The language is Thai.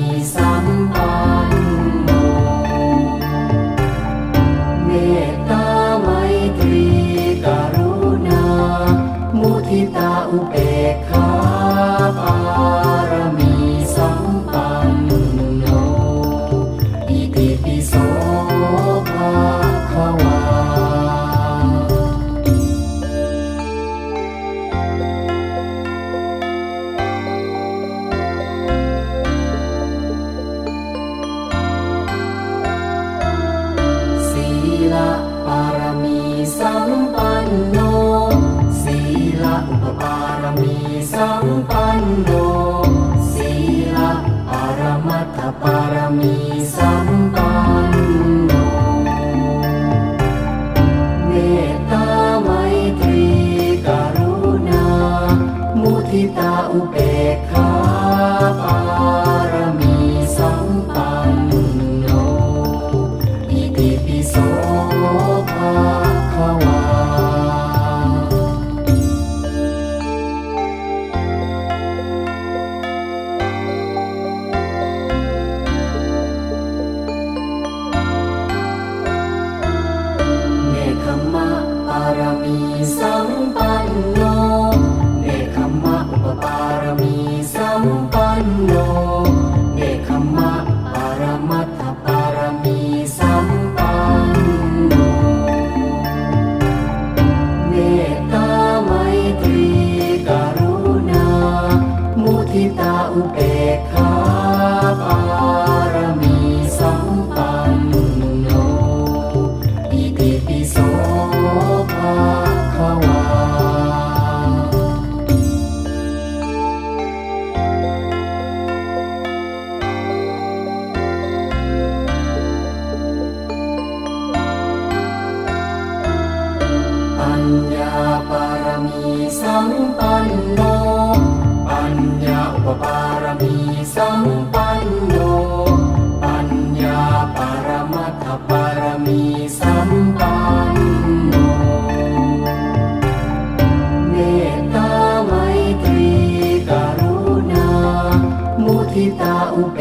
Isa. ปารมีสัมปันโนศีลอุปปารมีสัมปันโนศีลปารมัตถปารมีสัมปันโนเมตตาไมตรีกรุณา มุทิตาอุเบกขาปารมีสัมปันโนอิติปิ ญญาปารมีสัมปันโน ปัญญาอุปปารมีสัมปันโน ปัญญาปารมัตถปารมีสัมปันโน เมตตาไมตรีกรุณา มุทิตาอุเบ